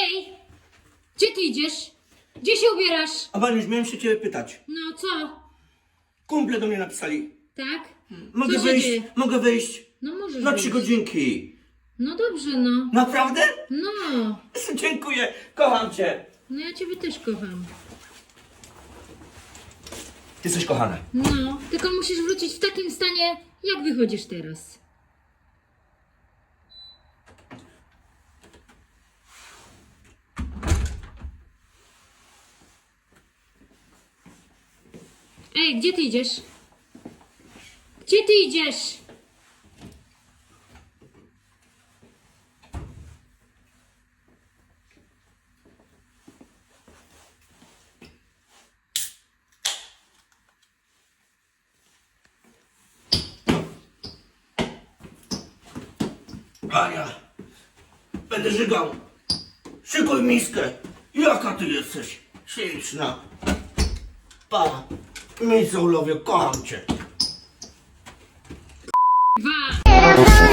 Ej! Gdzie ty idziesz? Gdzie się ubierasz? A Baniusz, miałem się ciebie pytać. No co? Kumple do mnie napisali. Tak? Mogę się wyjść? dzieje? Mogę wyjść? No możesz Na wyjść. trzy godzinki. No dobrze, no. Naprawdę? No. Dziękuję, kocham cię. No ja ciebie też kocham. Jesteś kochana. No, tylko musisz wrócić w takim stanie, jak wychodzisz teraz. Ej, gdzie ty idziesz? Gdzie ty idziesz? Ania, będę żygał. Szykuj miskę. Jaka ty jesteś śliczna. Pa, Mizulowie, kocham cię. Dwa.